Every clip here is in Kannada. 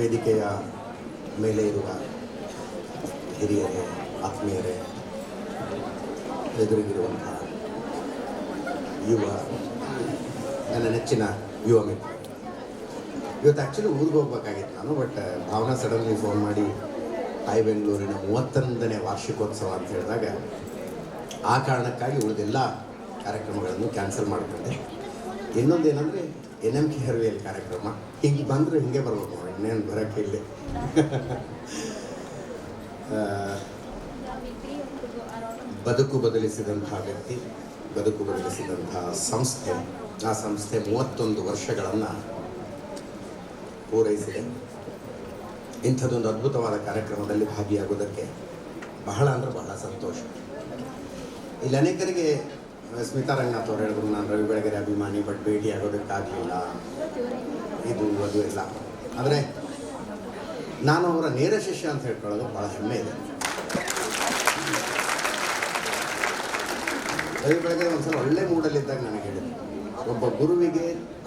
ವೇದಿಕೆಯ ಮೇಲೆ ಇರುವ ಹಿರಿಯರೇ, ಆತ್ಮೀಯರೇ, ಎದುರಿಗಿರುವಂತಹ ಯುವ, ನನ್ನ ನೆಚ್ಚಿನ ಯುವ ಮಿತ್ರ ಇವತ್ತು ಆ್ಯಕ್ಚುಲಿ ಊರಿಗೆ ಹೋಗ್ಬೇಕಾಗಿತ್ತು ನಾನು ಬಟ್ ಭಾವನಾ ಸಡನ್ಲಿ ಫೋನ್ ಮಾಡಿ ತಾಯಿ ಬೆಂಗಳೂರಿನ ಮೂವತ್ತೊಂದನೇ ವಾರ್ಷಿಕೋತ್ಸವ ಅಂತ ಹೇಳಿದಾಗ ಆ ಕಾರಣಕ್ಕಾಗಿ ಉಳಿದೆಲ್ಲ ಕಾರ್ಯಕ್ರಮಗಳನ್ನು ಕ್ಯಾನ್ಸಲ್ ಮಾಡಿಕೊಂಡೆ. ಇನ್ನೊಂದೇನೆಂದರೆ ಎನ್ ಎಂ ಕೆ ಹರ್ವಿಯಲ್ ಕಾರ್ಯಕ್ರಮ. ಹಿಂಗೆ ಬಂದರೆ ಹಿಂಗೆ ಬರಬೇಕು ನೋಡಿ, ಇನ್ನೇನು ಬರೋಕ್ಕೆ ಇಲ್ಲಿ. ಬದುಕು ಬದಲಿಸಿದಂಥ ವ್ಯಕ್ತಿ, ಬದುಕು ಬದಲಿಸಿದಂಥ ಸಂಸ್ಥೆ, ಆ ಸಂಸ್ಥೆ ಮೂವತ್ತೊಂದು ವರ್ಷಗಳನ್ನು ಪೂರೈಸಿದೆ. ಇಂಥದ್ದೊಂದು ಅದ್ಭುತವಾದ ಕಾರ್ಯಕ್ರಮದಲ್ಲಿ ಭಾಗಿಯಾಗುವುದಕ್ಕೆ ಬಹಳ ಅಂದರೆ ಬಹಳ ಸಂತೋಷ. ಇಲ್ಲಿ ಅನೇಕರಿಗೆ ಸ್ಮಿತಾ ರಂಗನಾಥ್ ಅವರು ಹೇಳಿದ್ರು, ನಾನು ರವಿ ಬೆಳಗೆರೆ ಅಭಿಮಾನಿ ಬಟ್ ಭೇಟಿ ಆಗೋದಕ್ಕಾಗಲಿಲ್ಲ. ಇದು, ಅದು ಇಲ್ಲ ಆದರೆ ನಾನು ಅವರ ನೇರ ಶಿಷ್ಯ ಅಂತ ಹೇಳ್ಕೊಳ್ಳೋದು ಭಾಳ ಹೆಮ್ಮೆ ಇದೆ. ರವಿ ಬೆಳಗೆರೆ ಒಂದ್ಸಲ ಒಳ್ಳೆ ಮೂಡಲ್ಲಿದ್ದಾಗ ನನಗೆ ಹೇಳಿದ್ರು, ಒಬ್ಬ ಗುರುವಿಗೆ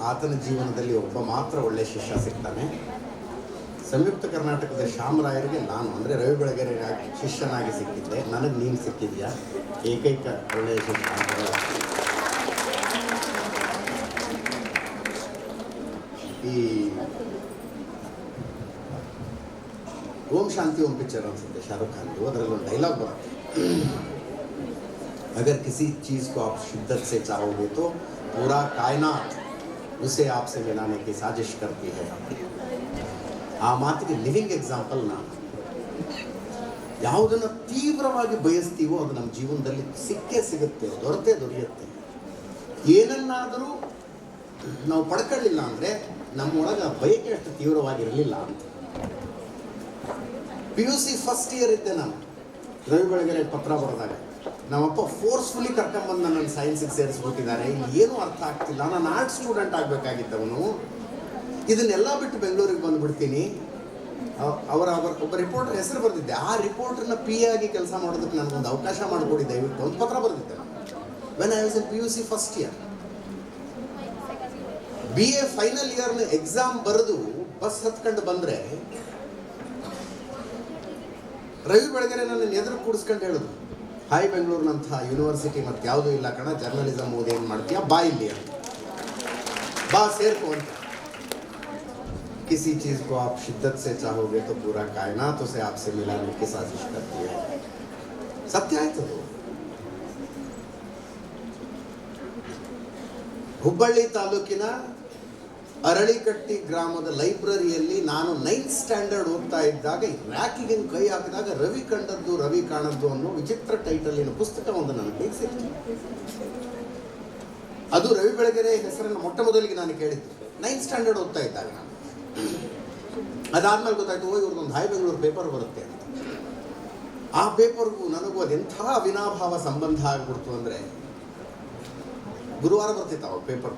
ಆತನ ಜೀವನದಲ್ಲಿ ಒಬ್ಬ ಮಾತ್ರ ಒಳ್ಳೆ ಶಿಷ್ಯ ಸಿಗ್ತಾನೆ. ಸಂಯುಕ್ತ ಕರ್ನಾಟಕದ ಶ್ಯಾಮರಾಯರಿಗೆ ನಾನು ಅಂದರೆ ರವಿ ಬೆಳಗೆರೆ ಶಿಷ್ಯನಾಗಿ ಸಿಕ್ಕಿದ್ದೆ ನನಗೆ ನೀನು ಸಿಕ್ಕಿದ್ಯಾ ಏಕೈಕ ಒಳ್ಳೆಯ ಶಿಷ್ಯ ಅಂತ ಹೇಳೋದು. ಈ ಓಂ ಶಾಂತಿ ಓಂ ಪಿಕ್ಚರ್ ಅನ್ಸುತ್ತೆ ಶಾರುಖ್ ಖಾನ್ದು ಅದರಲ್ಲಿ ಒಂದು ಡೈಲಾಗ್ ಬರುತ್ತೆ अगर किसी चीज़ को आप शिद्दत से चाहोगे तो पूरा कायनात उसे आपसे मिलाने की साजिश करती है ಆ ಮಾತಿಗೆ ಲಿವಿಂಗ್ ಎಕ್ಸಾಂಪಲ್ ನಾನು ಯಾವುದನ್ನು ತೀವ್ರವಾಗಿ ಬಯಸ್ತೀವೋ ಅದು ನಮ್ಮ ಜೀವನದಲ್ಲಿ ಸಿಕ್ಕೇ ಸಿಗುತ್ತೆ, ದೊರೆತೇ ದೊರೆಯುತ್ತೆ. ಏನನ್ನಾದರೂ ನಾವು ಪಡ್ಕೊಳ್ಳಿಲ್ಲ ಅಂದರೆ ನಮ್ಮೊಳಗೆ ಬಯಕೆ ಅಷ್ಟು ತೀವ್ರವಾಗಿರಲಿಲ್ಲ ಅಂತ. P U C first year ಇದ್ದೆ ನಾನು, ರವಿ ಬೆಳಗೆರೆ ಪತ್ರ ಬರೆದಾಗ. ನಮ್ಮಪ್ಪ ಫೋರ್ಸ್ಫುಲಿ ಕರ್ಕೊಂಬಂದು ನನ್ನ ಸೈನ್ಸಿಗೆ ಸೇರಿಸ್ಬಿಟ್ಟಿದ್ದಾರೆ ಏನೂ ಅರ್ಥ ಆಗ್ತಿಲ್ಲ. ನಾನು ಆರ್ಟ್ ಸ್ಟೂಡೆಂಟ್ ಆಗಬೇಕಾಗಿದ್ದವನು. ಇದನ್ನೆಲ್ಲ ಬಿಟ್ಟು ಬೆಂಗಳೂರಿಗೆ ಬಂದುಬಿಡ್ತೀನಿ. ಅವ- ಅವರ ಅವರ ಒಬ್ಬ ರಿಪೋರ್ಟರ್ ಹೆಸರು ಬರೆದಿದ್ದೆ. ಆ ರಿಪೋರ್ಟರ್ನ ಪಿ ಆಗಿ ಕೆಲಸ ಮಾಡೋದಕ್ಕೆ ನನಗೊಂದು ಅವಕಾಶ ಮಾಡಿಕೊಡಿ ದಯವಿಟ್ಟು ಒಂದು ಪತ್ರ ಬರೆದಿದ್ದೆ. When I was a P U C first year B A final ಇಯರ್ನ exam ಬರೆದು ಬಸ್ ಹತ್ಕೊಂಡು ಬಂದರೆ ರವಿ ಬೆಳಗೆರೆ ನನ್ನ ಎದುರು ಕೂಡಿಸ್ಕೊಂಡು ಹೇಳೋದು ಹಾಯ್ ಬೆಂಗಳೂರಿನಂಥ ಯೂನಿವರ್ಸಿಟಿ ಮತ್ತೆ ಯಾವುದೂ ಇಲ್ಲ ಕಣ ಜರ್ನಲಿಸಮ್ ಓದಿ ಏನು ಮಾಡ್ತೀಯ? ಬಾ ಇಲ್ಲಿ ಬಾ ಸೇರ್ಕೋ ಅಂತ. किसी चीज को आप शिद्दत से चाहोगे तो पूरा कायनात उसे आपसे मिलाने की साजिश करती है ಸತ್ಯ ಆಯ್ತು ಅದು. ಹುಬ್ಬಳ್ಳಿ ತಾಲೂಕಿನ ಅರಳಿಕಟ್ಟಿ ಗ್ರಾಮದ ಲೈಬ್ರರಿಯಲ್ಲಿ ನಾನು ನೈನ್ತ್ ಸ್ಟ್ಯಾಂಡರ್ಡ್ ಓದ್ತಾ ಇದ್ದಾಗ ರ್ಯಾಕಿಗೆ ಕೈ ಹಾಕಿದಾಗ ರವಿ ಕಂಡದ್ದು ರವಿ ಕಾಣದ್ದು ಅನ್ನೋ ವಿಚಿತ್ರ ಟೈಟಲಿನ ಪುಸ್ತಕ ಒಂದು ನನ್ನ ಕೈಗೆ ಸಿಕ್ತು ಅದು ರವಿ ಬೆಳಗೆರೆ ಹೆಸರನ್ನು ಮೊಟ್ಟ ಮೊದಲಿಗೆ ನಾನು ಕೇಳಿದ್ದು ನೈನ್ತ್ ಸ್ಟ್ಯಾಂಡರ್ಡ್ ಓದ್ತಾ ಇದ್ದಾಗ ನಾನು ಅದಾದ್ಮೇಲೆ ಗೊತ್ತಾಯ್ತು, ಓ ಇವ್ರದ್ದೊಂದು ಹಾಯ್ ಬೆಂಗಳೂರು ಪೇಪರ್ ಬರುತ್ತೆ ಅಂತ. ಆ ಪೇಪರ್ಗೂ ನನಗೂ ಅದೆಂಥ ಅವಿನಾಭಾವ ಸಂಬಂಧ ಆಗ್ಬಿಡ್ತು ಅಂದರೆ, ಗುರುವಾರ ಬರ್ತಿತ್ತು ಅವಾಗ ಪೇಪರ್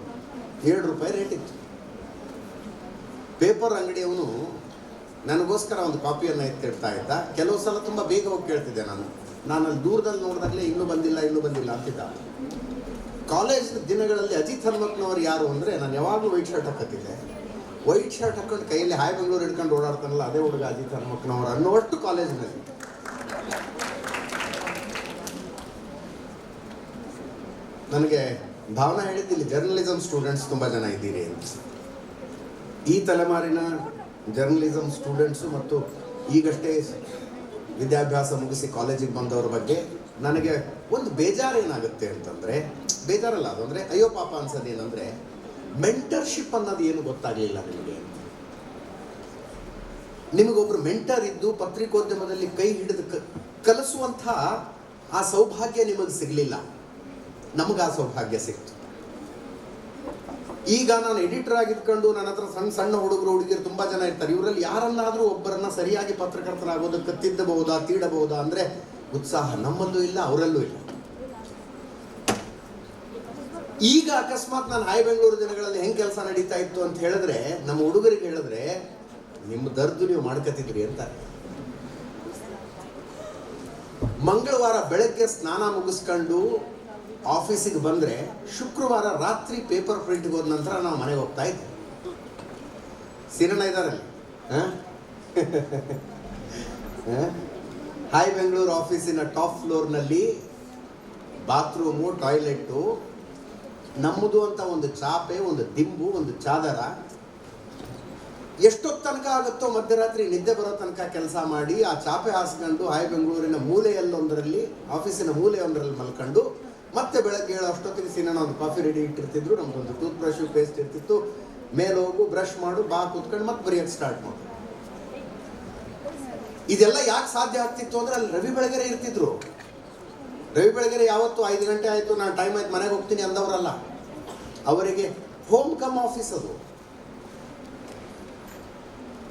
ಏಳು ರೂಪಾಯಿ ರೇಟ್ ಇತ್ತು. ಪೇಪರ್ ಅಂಗಡಿಯವನು ನನಗೋಸ್ಕರ ಒಂದು ಕಾಪಿಯನ್ನು ಎತ್ತಿಡ್ತಾ ಇದ್ದ. ಕೆಲವು ಸಲ ತುಂಬ ಬೇಗ ಹೋಗಿ ಕೇಳ್ತಿದ್ದೆ ನಾನು. ನಾನು ಅಲ್ಲಿ ದೂರದಲ್ಲಿ ನೋಡಿದಾಗಲೇ ಇನ್ನೂ ಬಂದಿಲ್ಲ ಇನ್ನೂ ಬಂದಿಲ್ಲ ಅಂತಿದ್ದ. ಕಾಲೇಜ್ ದಿನಗಳಲ್ಲಿ ಅಜಿತ್ ಹನುಮಕ್ನವರು ಯಾರು ಅಂದರೆ, ನಾನು ಯಾವಾಗಲೂ ವೈಟ್ ಶರ್ಟ್ ಹಾಕತ್ತಿದ್ದೆ ವೈಟ್ ಶರ್ಟ್ ಹಾಕೊಂಡು ಕೈಯಲ್ಲಿ ಹಾಯ್ ಬೆಂಗಳೂರು ಹಿಡ್ಕೊಂಡು ಓಡಾಡ್ತಾನಲ್ಲ ಅದೇ ಹುಡುಗ ಅಜಿತ್ ಹನುಮಕ್ನವ್ರು ಅನ್ನೋಷ್ಟು ಕಾಲೇಜ್ನಲ್ಲಿ ನನಗೆ ಭಾವನಾ ಹೇಳಿದ್ದಿಲ್ಲ ಜರ್ನಲಿಸಮ್ ಸ್ಟೂಡೆಂಟ್ಸ್ ತುಂಬ ಜನ ಇದ್ದೀರಿ ಅಂತ. ಈ ತಲೆಮಾರಿನ ಜರ್ನಲಿಸಮ್ ಸ್ಟೂಡೆಂಟ್ಸು ಮತ್ತು ಈಗಷ್ಟೇ ವಿದ್ಯಾಭ್ಯಾಸ ಮುಗಿಸಿ ಕಾಲೇಜಿಗೆ ಬಂದವ್ರ ಬಗ್ಗೆ ನನಗೆ ಒಂದು ಬೇಜಾರು ಏನಾಗುತ್ತೆ ಅಂತಂದರೆ, ಬೇಜಾರಲ್ಲ, ಅದು ಅಂದರೆ, ಅಯ್ಯೋ ಪಾಪ ಅನ್ಸೋದು ಏನಂದರೆ ಮೆಂಟರ್ಶಿಪ್ ಅನ್ನೋದು ಏನು ಗೊತ್ತಾಗಲಿಲ್ಲ ನಿಮಗೆ? ನಿಮಗೊಬ್ರು ಮೆಂಟರ್ ಇದ್ದು ಪತ್ರಿಕೋದ್ಯಮದಲ್ಲಿ ಕೈ ಹಿಡಿದು ಕಲಿಸುವಂಥ ಆ ಸೌಭಾಗ್ಯ ನಿಮಗೆ ಸಿಗಲಿಲ್ಲ. ನಮಗೆ ಆ ಸೌಭಾಗ್ಯ ಸಿಕ್ತು. ಈಗ ನಾನು ಎಡಿಟರ್ ಆಗಿದ್ಕೊಂಡು ನನ್ನ ಹತ್ರ ಸಣ್ಣ ಸಣ್ಣ ಹುಡುಗರು ಹುಡುಗಿಯರು ತುಂಬ ಜನ ಇರ್ತಾರೆ. ಇವರಲ್ಲಿ ಯಾರನ್ನಾದರೂ ಒಬ್ಬರನ್ನ ಸರಿಯಾಗಿ ಪತ್ರಕರ್ತರಾಗೋದಕ್ಕೆ ತಿದ್ದಬಹುದಾ ತೀಡಬಹುದಾ ಅಂದರೆ ಉತ್ಸಾಹ ನಮ್ಮಲ್ಲೂ ಇಲ್ಲ, ಅವರಲ್ಲೂ ಇಲ್ಲ. ಈಗ ಅಕಸ್ಮಾತ್ ನಾನು ಹಾಯ್ ಬೆಂಗಳೂರು ದಿನಗಳಲ್ಲಿ ಹೆಂಗೆ ಕೆಲಸ ನಡೀತಾ ಇತ್ತು ಅಂತ ಹೇಳಿದ್ರೆ, ನಮ್ಮ ಹುಡುಗರಿಗೆ ಹೇಳಿದ್ರೆ ನಿಮ್ಮ ದರ್ದು ನೀವು ಮಾಡ್ಕತಿದ್ರಿ ಅಂತ. ಮಂಗಳವಾರ ಬೆಳಗ್ಗೆ ಸ್ನಾನ ಮುಗಿಸ್ಕೊಂಡು ಆಫೀಸಿಗೆ ಬಂದರೆ, ಶುಕ್ರವಾರ ರಾತ್ರಿ ಪೇಪರ್ ಪ್ರಿಂಟ್ಗೆ ಹೋದ ನಂತರ ನಾವು ಮನೆಗೆ ಹೋಗ್ತಾ ಇದ್ವಿ. ಸಿರಣ ಇದ್ದಾರಲ್ಲಿ ಹಾಯ್ ಬೆಂಗಳೂರು ಆಫೀಸಿನ ಟಾಪ್ ಫ್ಲೋರ್ನಲ್ಲಿ ಬಾತ್ರೂಮು, ಟಾಯ್ಲೆಟ್ಟು ನಮ್ಮದು ಅಂತ ಒಂದು ಚಾಪೆ, ಒಂದು ದಿಂಬು, ಒಂದು ಚಾದರ ಎಷ್ಟೊತ್ತು ತನಕ ಆಗುತ್ತೋ ಮಧ್ಯರಾತ್ರಿ ನಿದ್ದೆ ಬರೋ ತನಕ ಕೆಲಸ ಮಾಡಿ ಆ ಚಾಪೆ ಹಾಸ್ಕೊಂಡು ಹಾಯ್ ಬೆಂಗಳೂರಿನ ಮೂಲೆಯಲ್ಲೊಂದರಲ್ಲಿ, ಆಫೀಸಿನ ಮೂಲೆಯೊಂದರಲ್ಲಿ ಮಲ್ಕೊಂಡು ಮತ್ತೆ ಬೆಳಗ್ಗೆ ಹೇಳೋ ಅಷ್ಟೊತ್ತಿಗೆ ಸಿನ ಒಂದು ಕಾಫಿ ರೆಡಿ ಇಟ್ಟಿರ್ತಿದ್ರು ನಮ್ದೊಂದು ಟೂತ್ ಬ್ರಷು ಪೇಸ್ಟ್ ಇರ್ತಿತ್ತು. ಮೇಲೆ ಹೋಗು ಬ್ರಷ್ ಮಾಡು, ಬಾ ಕೂತ್ಕೊಂಡು ಮತ್ತೆ ಬರೆಯೋಕ್ಕೆ ಸ್ಟಾರ್ಟ್ ಮಾಡು. ಇದೆಲ್ಲ ಯಾಕೆ ಸಾಧ್ಯ ಆಗ್ತಿತ್ತು ಅಂದ್ರೆ ಅಲ್ಲಿ ರವಿ ಬೆಳಗೆರೆ ಇರ್ತಿದ್ರು. ರವಿ ಬೆಳಗೆರೆ ಯಾವತ್ತು ಐದು ಗಂಟೆ ಆಯಿತು, ನಾನು ಟೈಮ್ ಆಯ್ತು, ಮನೆಗೆ ಹೋಗ್ತೀನಿ ಅಂದವರಲ್ಲ, ಅವರಿಗೆ ಹೋಮ್ ಕಮ್ ಆಫೀಸ್ ಅದು.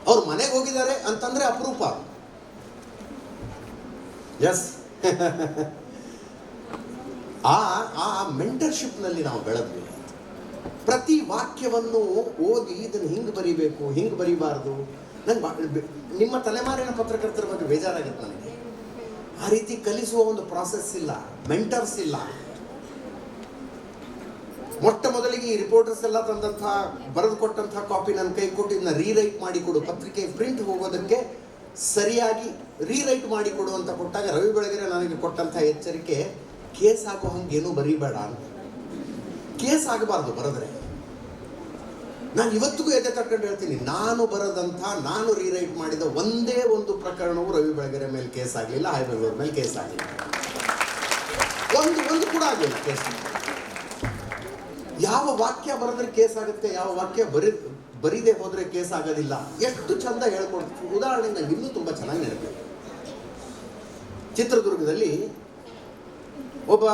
ಅವ್ರು ಮನೆಗೆ ಹೋಗಿದ್ದಾರೆ ಅಂತಂದ್ರೆ ಅಪರೂಪ ಎಸ್ ಆ ಆ ಮೆಂಟರ್ಶಿಪ್ನಲ್ಲಿ ನಾವು ಬೆಳೆದ್ವಿ. ಪ್ರತಿ ವಾಕ್ಯವನ್ನು ಓದಿ ಇದನ್ನು ಹಿಂಗೆ ಬರಿಬೇಕು, ಹಿಂಗೆ ಬರಿಬಾರ್ದು. ನಂಗೆ ನಿಮ್ಮ ತಲೆಮಾರಿನ ಪತ್ರಕರ್ತರ ಬಗ್ಗೆ ಬೇಜಾರಾಗುತ್ತೆ ನನಗೆ. ಆ ರೀತಿ ಕಲಿಸುವ ಒಂದು ಪ್ರಾಸೆಸ್ ಇಲ್ಲ ಮೆಂಟರ್ಸ್ ಇಲ್ಲ. ಮೊಟ್ಟ ಮೊದಲಿಗೆ ಈ ರಿಪೋರ್ಟರ್ಸ್ ಎಲ್ಲ ತಂದಂತಹ ಬರೆದು ಕೊಟ್ಟಂತಹ ಕಾಪಿ ನನ್ನ ಕೈ ಕೊಟ್ಟು ಇದನ್ನ ರೀರೈಟ್ ಮಾಡಿ ಕೊಡು, ಪತ್ರಿಕೆ ಪ್ರಿಂಟ್ ಹೋಗೋದಕ್ಕೆ ಸರಿಯಾಗಿ ರೀರೈಟ್ ಮಾಡಿ ಕೊಡು ಅಂತ ಕೊಟ್ಟಾಗ ರವಿ ಬೆಳಗೆರೆ ನನಗೆ ಕೊಟ್ಟಂತಹ ಎಚ್ಚರಿಕೆ, ಕೇಸ್ ಆಗೋ ಹಂಗೇನು ಬರೀಬೇಡ ಅಂತ. ಕೇಸ್ ಆಗಬಾರ್ದು ಬರೆದ್ರೆ. ನಾನು ಇವತ್ತಿಗೂ ಎದೆ ತಕೊಂಡು ಹೇಳ್ತೀನಿ. ನಾನು ಬರದಂಥ, ನಾನು ರೀರೈಟ್ ಮಾಡಿದ ಒಂದೇ ಒಂದು ಪ್ರಕರಣವು ರವಿ ಬೆಳಗೆರೆ ಮೇಲೆ ಕೇಸ್ ಆಗಲಿಲ್ಲ ಹಾಯ್ ಬೆಂಗಳೂರು ಮೇಲೆ ಕೇಸ್ ಆಗಲಿಲ್ಲ. ಒಂದು ಒಂದು ಕೂಡ ಆಗಲಿಲ್ಲ ಕೇಸ್ ಯಾವ ವಾಕ್ಯ ಬರೆದ್ರೆ ಕೇಸ್ ಆಗುತ್ತೆ, ಯಾವ ವಾಕ್ಯ ಬರಿ, ಬರೀದೆ ಹೋದರೆ ಕೇಸ್ ಆಗೋದಿಲ್ಲ. ಎಷ್ಟು ಚಂದ ಹೇಳ್ಕೊಡ್ತೀವಿ ಉದಾಹರಣೆ ನಂಗೆ ಇನ್ನೂ ತುಂಬ ಚೆನ್ನಾಗಿ ನೆನಪಿದೆ ಚಿತ್ರದುರ್ಗದಲ್ಲಿ ಒಬ್ಬ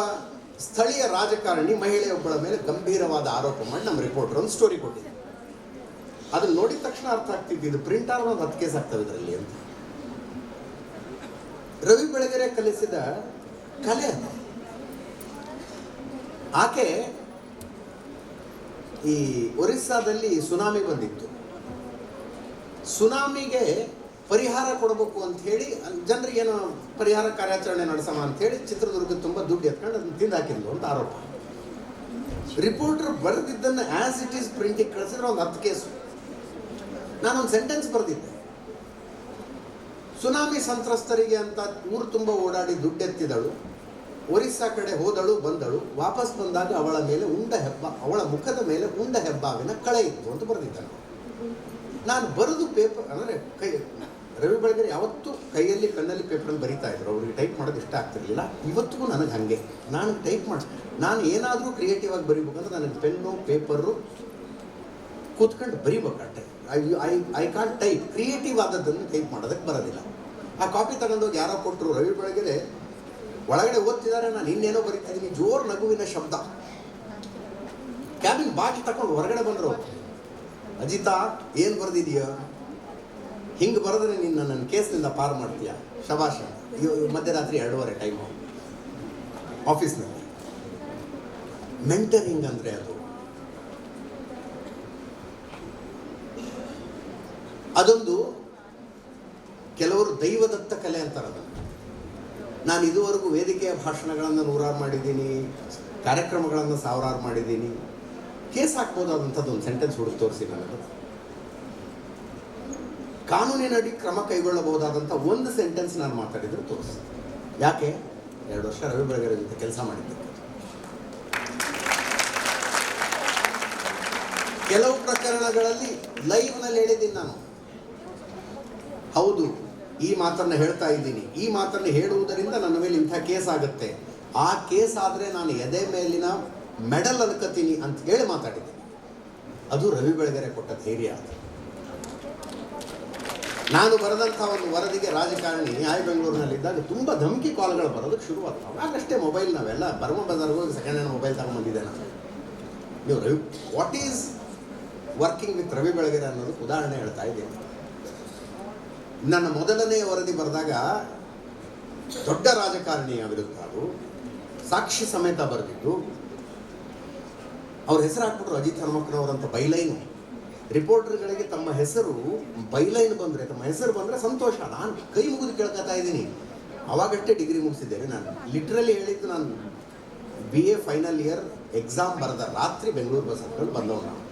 ಸ್ಥಳೀಯ ರಾಜಕಾರಣಿ ಮಹಿಳೆಯೊಬ್ಬಳ ಮೇಲೆ ಗಂಭೀರವಾದ ಆರೋಪ ಮಾಡಿ ನಮ್ಮ ರಿಪೋರ್ಟರ್ ಒಂದು ಸ್ಟೋರಿ ಕೊಟ್ಟಿದ್ದೆ. ಅದನ್ನ ನೋಡಿದ ತಕ್ಷಣ ಅರ್ಥ ಆಗ್ತಿದ್ದು ಇದು ಪ್ರಿಂಟ್ ಒಂದು ಹತ್ತು ಕೇಸ್ ಆಗ್ತವೆ ಇದರಲ್ಲಿ ಅಂತ. ರವಿ ಬೆಳಗೆರೆ ಕಲಿಸಿದ ಕಲೆ ಆಕೆ ಈ ಒರಿಸ್ಸಾದಲ್ಲಿ ಸುನಾಮಿ ಬಂದಿತ್ತು. ಸುನಾಮಿಗೆ ಪರಿಹಾರ ಕೊಡಬೇಕು ಅಂತ ಹೇಳಿ, ಜನರಿಗೆ ಏನೋ ಪರಿಹಾರ ಕಾರ್ಯಾಚರಣೆ ನಡೆಸಮ ಅಂತ ಹೇಳಿ ಚಿತ್ರದುರ್ಗ ತುಂಬ ದುಡ್ಡು ಎತ್ಕೊಂಡು ಅದನ್ನ ತಿಂದು ಹಾಕಿದ್ಲು ಅಂತ ಆರೋಪ. ರಿಪೋರ್ಟರ್ ಬರೆದಿದ್ದನ್ನು ಆಸ್ ಇಟ್ ಈಸ್ ಪ್ರಿಂಟಿಗೆ ಕಳಿಸಿದ್ರೆ ಒಂದು ಹತ್ತು ಕೇಸು ನಾನೊಂದು ಸೆಂಟೆನ್ಸ್ ಬರೆದಿದ್ದೆ. ಸುನಾಮಿ ಸಂತ್ರಸ್ತರಿಗೆ ಅಂತ ಊರು ತುಂಬ ಓಡಾಡಿ ದುಡ್ಡೆತ್ತಿದಳು ಒರಿಸ್ಸಾ ಕಡೆ ಹೋದಳು, ಬಂದಳು, ವಾಪಸ್ ಬಂದಾಗ ಅವಳ ಮೇಲೆ ಉಂಡ ಹೆಬ್ಬ, ಅವಳ ಮುಖದ ಮೇಲೆ ಉಂಡ ಹೆಬ್ಬಾವಿನ ಕಳೆ ಇತ್ತು ಅಂತ ಬರೆದಿದ್ದನು ನಾನು ಬರೆದು ಪೇಪರ್ ಅಂದರೆ ಕೈ, ರವಿ ಬೆಳಗೆರೆ ಯಾವತ್ತೂ ಕೈಯಲ್ಲಿ ಕಣ್ಣಲ್ಲಿ ಪೇಪರಲ್ಲಿ ಬರಿತಾ ಇದ್ರು. ಅವ್ರಿಗೆ ಟೈಪ್ ಮಾಡೋದು ಇಷ್ಟ ಆಗ್ತಿರ್ಲಿಲ್ಲ. ಇವತ್ತಿಗೂ ನನಗೆ ಹಾಗೆ. ನಾನು ಟೈಪ್ ಮಾಡಿ, ನಾನು ಏನಾದರೂ ಕ್ರಿಯೇಟಿವ್ ಆಗಿ ಬರೀಬೇಕಂದ್ರೆ ನನಗೆ ಪೆನ್ನು ಪೇಪರು ಕೂತ್ಕೊಂಡು ಬರಿಬೇಕಾಟೆ I I I can't type creative ಆದದ್ದನ್ನು type ಮಾಡೋದಕ್ಕೆ ಬರೋದಿಲ್ಲ. ಆ ಕಾಪಿ ತಗೊಂಡೋಗಿ ಯಾರೋ ಕೊಟ್ಟರು ರವಿ ಬೆಳಗೆರೆ, ಒಳಗಡೆ ಓದ್ತಿದ್ದಾರೆ ನಾನು ಇನ್ನೇನೋ ಬರೀತಿದ್ದೀನಿ ಜೋರು ನಗುವಿನ ಶಬ್ದ. ಕ್ಯಾಬಿನ್ ಬಾಕಿ ತಗೊಂಡು ಹೊರಗಡೆ ಬಂದರು. ಅಜಿತಾ, ಏನು ಬರೆದಿದೀಯ? ಹಿಂಗೆ ಬರೆದ್ರೆ ನಿನ್ನ ನನ್ನ ಕೇಸ್ನಿಂದ ಪಾರು ಮಾಡ್ತೀಯಾ? ಶಬಾಷ ಮಧ್ಯರಾತ್ರಿ ಎರಡೂವರೆ ಟೈಮು ಆಫೀಸ್ನಲ್ಲಿ ಮೆಂಟರಿಂಗ್ ಅಂದರೆ ಅದು. ಅದೊಂದು ಕೆಲವರು ದೈವದತ್ತ ಕಲೆ ಅಂತಾರೆ ಅದನ್ನು ನಾನು ಇದುವರೆಗೂ ವೇದಿಕೆಯ ಭಾಷಣಗಳನ್ನು ನೂರಾರು ಮಾಡಿದ್ದೀನಿ, ಕಾರ್ಯಕ್ರಮಗಳನ್ನು ಸಾವಿರಾರು ಮಾಡಿದ್ದೀನಿ. ಕೇಸ್ ಹಾಕ್ಬೋದಾದಂಥದ್ದು ಒಂದು ಸೆಂಟೆನ್ಸ್ ಹುಡುಕಿ ತೋರಿಸಿ ನನಗೆ. ಕಾನೂನಿನಡಿ ಕ್ರಮ ಕೈಗೊಳ್ಳಬಹುದಾದಂಥ ಒಂದು ಸೆಂಟೆನ್ಸ್ ನಾನು ಮಾತಾಡಿದ್ರೆ ತೋರಿಸಿ ಯಾಕೆ? ಎರಡು ವರ್ಷ ರವಿ ಬೆಳಗೆರೆ ಜೊತೆ ಕೆಲಸ ಮಾಡಿದ್ದೆ ಕೆಲವು ಪ್ರಕರಣಗಳಲ್ಲಿ ಲೈವ್ನಲ್ಲಿ ಹೇಳಿದ್ದೀನಿ ನಾನು. ಹೌದು, ಈ ಮಾತನ್ನು ಹೇಳ್ತಾ ಇದ್ದೀನಿ. ಈ ಮಾತನ್ನು ಹೇಳುವುದರಿಂದ ನನ್ನ ಮೇಲೆ ಇಂಥ ಕೇಸ್ ಆಗುತ್ತೆ. ಆ ಕೇಸ್ ಆದರೆ ನಾನು ಎದೆ ಮೇಲಿನ ಮೆಡಲ್ ಅನ್ಕೋತೀನಿ ಅಂತ ಹೇಳಿ ಮಾತಾಡಿದ್ದೀನಿ. ಅದು ರವಿ ಬೆಳಗೆರೆ ಕೊಟ್ಟ ಧೈರ್ಯ ನಾನು ಬರೆದಂಥ ಒಂದು ವರದಿಗೆ ರಾಜಕಾರಣಿ ಆಯ್ ಬೆಂಗಳೂರಿನಲ್ಲಿದ್ದಾಗ ತುಂಬ ಧಮಕಿ ಕಾಲ್ಗಳು ಬರೋದಕ್ಕೆ ಶುರುವಾಗ್ತವೆ ಆಗಷ್ಟೇ ಮೊಬೈಲ್ ನಾವೆಲ್ಲ ಬರ್ಮ ಬಜಾರ್ಗೆ ಸೆಕೆಂಡ್ ಹ್ಯಾಂಡ್ ಮೊಬೈಲ್ ತಗೊಂಡ್ಬಂದಿದ್ದೆ ನಾನು. ನೀವು Ravi what is working with Ravi Belagere ಅನ್ನೋದಕ್ಕೆ ಉದಾಹರಣೆ ಹೇಳ್ತಾ ಇದ್ದೀನಿ. ನನ್ನ ಮೊದಲನೇ ವರದಿ ಬರೆದಾಗ ದೊಡ್ಡ ರಾಜಕಾರಣಿಯ ವಿರುದ್ಧ ಅದು. ಸಾಕ್ಷಿ ಸಮೇತ ಬರೆದಿದ್ದು. ಅವ್ರ ಹೆಸರು ಹಾಕ್ಬಿಟ್ರು ಅಜಿತ್ ಹನುಮಕ್ಕನವರಂತ ಬೈಲೈನು. ರಿಪೋರ್ಟರ್ಗಳಿಗೆ ತಮ್ಮ ಹೆಸರು ಬೈಲೈನ್ ಬಂದರೆ, ತಮ್ಮ ಹೆಸರು ಬಂದರೆ ಸಂತೋಷ. ನಾನು ಕೈ ಮುಗಿದು ಕೇಳ್ಕೊತಾ ಇದ್ದೀನಿ. ಅವಾಗಷ್ಟೇ ಡಿಗ್ರಿ ಮುಗಿಸಿದ್ದೇನೆ ನಾನು. ಲಿಟ್ರಲಿ ಹೇಳಿದ್ದು ನಾನು, B A final year exam ಬರೆದ ರಾತ್ರಿ ಬೆಂಗಳೂರು ಬಸ್ ಹತ್ಕೊಂಡು ಬಂದವ್ರು ನಾನು.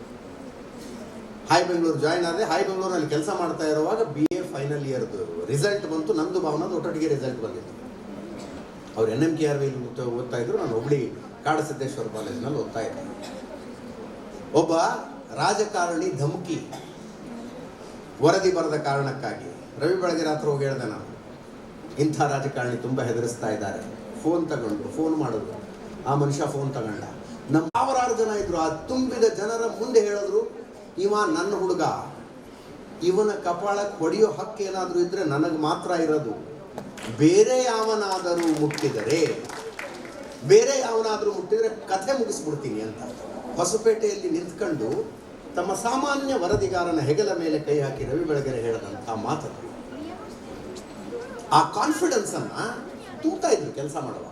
ಹಾಯ್ ಬೆಂಗಳೂರು, ಜಾಯ್ನ್ ಆದರೆ ಹಾಯ್ ಬೆಂಗಳೂರಲ್ಲಿ ಕೆಲಸ ಮಾಡ್ತಾ ಇರುವಾಗ ಬಿ ಫೈನಲ್ ಇಯರ್ದು ರಿಸಲ್ಟ್ ಬಂತು, ನಂದು ಭಾವನ ಒಟ್ಟೊಟ್ಟಿಗೆ ರಿಸಲ್ಟ್ ಬಂದಿತ್ತು. ಅವ್ರು ಎನ್ ಎಂ ಕೆ ಆರ್ ಓದ್ತಾ ಇದ್ರು, ನಾನು ಹುಬ್ಳಿ ಕಾಡಸಿದ್ದೇಶ್ವರ ಕಾಲೇಜ್ನಲ್ಲಿ ಓದ್ತಾ ಇದ್ದೆ. ಒಬ್ಬ ರಾಜಕಾರಣಿ ಧಮಕಿ, ವರದಿ ಬರದ ಕಾರಣಕ್ಕಾಗಿ, ರವಿ ಬೆಳಗ್ಗೆ ರಾತ್ರಿ ಹೋಗಿ ಹೇಳ್ದೆ ನಾನು, ಇಂಥ ರಾಜಕಾರಣಿ ತುಂಬ ಹೆದರಿಸ್ತಾ ಇದ್ದಾರೆ. ಫೋನ್ ತಗೊಂಡು ಫೋನ್ ಮಾಡಿದ್ರು. ಆ ಮನುಷ್ಯ ಫೋನ್ ತಗೊಂಡ. ನಮ್ಮ ಸಾವಿರಾರು ಜನ ಇದ್ರು, ಆ ತುಂಬಿದ ಜನರ ಮುಂದೆ ಹೇಳಿದ್ರು, ಇವ ನನ್ನ ಹುಡುಗ. ಇವನ ಕಪಾಳಕ್ಕೆ ಹೊಡೆಯೋ ಹಕ್ಕು ಏನಾದರೂ ಇದ್ರೆ ನನಗೆ ಮಾತ್ರ ಇರೋದು. ಬೇರೆ ಯಾವನಾದರೂ ಮುಟ್ಟಿದರೆ, ಬೇರೆ ಯಾವನಾದರೂ ಮುಟ್ಟಿದರೆ ಕಥೆ ಮುಗಿಸ್ಬಿಡ್ತೀನಿ ಅಂತ. ಹೊಸಪೇಟೆಯಲ್ಲಿ ನಿಂತ್ಕೊಂಡು ತಮ್ಮ ಸಾಮಾನ್ಯ ವರದಿಗಾರನ ಹೆಗಲ ಮೇಲೆ ಕೈ ಹಾಕಿ ರವಿ ಬೆಳಗೆರೆ ಹೇಳಿದಂಥ ಮಾತು. ಆ ಕಾನ್ಫಿಡೆನ್ಸ್ ಅನ್ನ ತೂತಾ ಇದ್ರು ಕೆಲಸ ಮಾಡುವ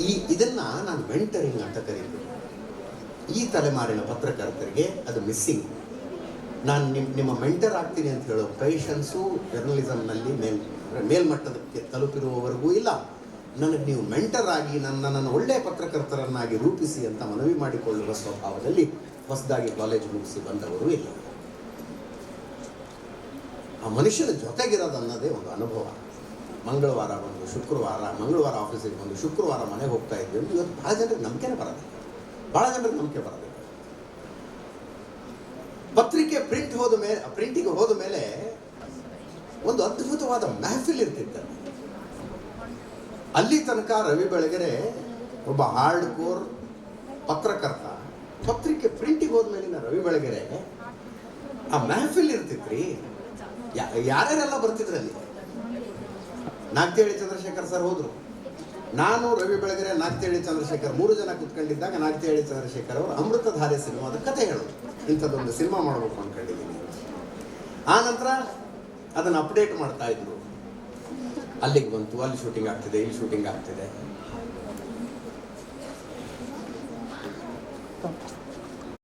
ಈ ಇದನ್ನ ನಾನು ವೆಂಟರಿಂಗ್ ಅಂತ ಕರೀತೀನಿ. ಈ ತಲೆಮಾರಿನ ಪತ್ರಕರ್ತರಿಗೆ ಅದು ಮಿಸ್ಸಿಂಗ್. ನಾನು ನಿಮ್ಮ ನಿಮ್ಮ ಮೆಂಟರ್ ಆಗ್ತೀನಿ ಅಂತ ಹೇಳೋ ಪೇಷನ್ಸು ಜರ್ನಲಿಸಮ್ನಲ್ಲಿ ಮೇಲ್ ಮೇಲ್ಮಟ್ಟದಕ್ಕೆ ತಲುಪಿರುವವರೆಗೂ ಇಲ್ಲ. ನನಗೆ ನೀವು ಮೆಂಟರ್ ಆಗಿ ನನ್ನ ನನ್ನ ಒಳ್ಳೆಯ ಪತ್ರಕರ್ತರನ್ನಾಗಿ ರೂಪಿಸಿ ಅಂತ ಮನವಿ ಮಾಡಿಕೊಳ್ಳುವ ಸ್ವಭಾವದಲ್ಲಿ ಹೊಸದಾಗಿ ಕಾಲೇಜ್ ಮುಗಿಸಿ ಬಂದವರು ಇಲ್ಲ. ಆ ಮನುಷ್ಯನ ಜೊತೆಗಿರೋದು ಅನ್ನೋದೇ ಒಂದು ಅನುಭವ. ಮಂಗಳವಾರ ಬಂದು ಶುಕ್ರವಾರ, ಮಂಗಳವಾರ ಆಫೀಸಿಗೆ ಬಂದು ಶುಕ್ರವಾರ ಮನೆಗೆ ಹೋಗ್ತಾ ಇದ್ವಿ ಇವತ್ತು ಭಾಳ ಜನರಿಗೆ ನಂಬಿಕೆನೇ ಬರೋದಿಲ್ಲ. ಭಾಳ ಜನರಿಗೆ ನಂಬಿಕೆ ಬರೋದಿಲ್ಲ. ಪತ್ರಿಕೆ ಪ್ರಿಂಟ್ ಹೋದ ಮೇಲೆ ಪ್ರಿಂಟಿಗೆ ಹೋದ ಮೇಲೆ ಒಂದು ಅದ್ಭುತವಾದ ಮೆಹಫಿಲ್ ಇರ್ತಿತ್ತು. ಅಲ್ಲಿ ತನಕ ರವಿ ಬೆಳಗೆರೆ ಒಬ್ಬ ಹಾರ್ಡ್ ಕೋರ್ ಪತ್ರಕರ್ತ ಪತ್ರಿಕೆ ಪ್ರಿಂಟಿಗೆ ಹೋದ್ಮೇಲಿನ ರವಿ ಬೆಳಗೆರೆ, ಆ ಮೆಹಫಿಲ್ ಇರ್ತಿತ್ರಿ. ಯಾರ್ಯಾರೆಲ್ಲ ಬರ್ತಿದ್ರಲ್ಲಿ? ನಾಗ್ತೇಳಿ ಚಂದ್ರಶೇಖರ್ ಸರ್ ಹೋದ್ರು. ನಾನು ರವಿ ಬೆಳಗೆರೆ, ನಾಗ್ತೇಳಿ ಚಂದ್ರಶೇಖರ್ ಮೂರು ಜನ ಕುತ್ಕೊಂಡಿದ್ದಾಗ ನಾಗ್ತೇಳಿ ಚಂದ್ರಶೇಖರ್ ಅವರು ಅಮೃತಧಾರೆ ಸಿನಿಮಾದ ಕಥೆ ಹೇಳೋದು. ಇಂಥದ್ದೊಂದು ಸಿನಿಮಾ ಮಾಡಬೇಕು ಅನ್ಕೊಂಡಿದ್ದೀನಿ ಆ ನಂತರ ಅದನ್ನು ಅಪ್ಡೇಟ್ ಮಾಡ್ತಾ ಇದ್ರು. ಅಲ್ಲಿಗೆ ಬಂತು, ಅಲ್ಲಿ ಶೂಟಿಂಗ್ ಆಗ್ತಿದೆ, ಇಲ್ಲಿ ಶೂಟಿಂಗ್ ಆಗ್ತಿದೆ.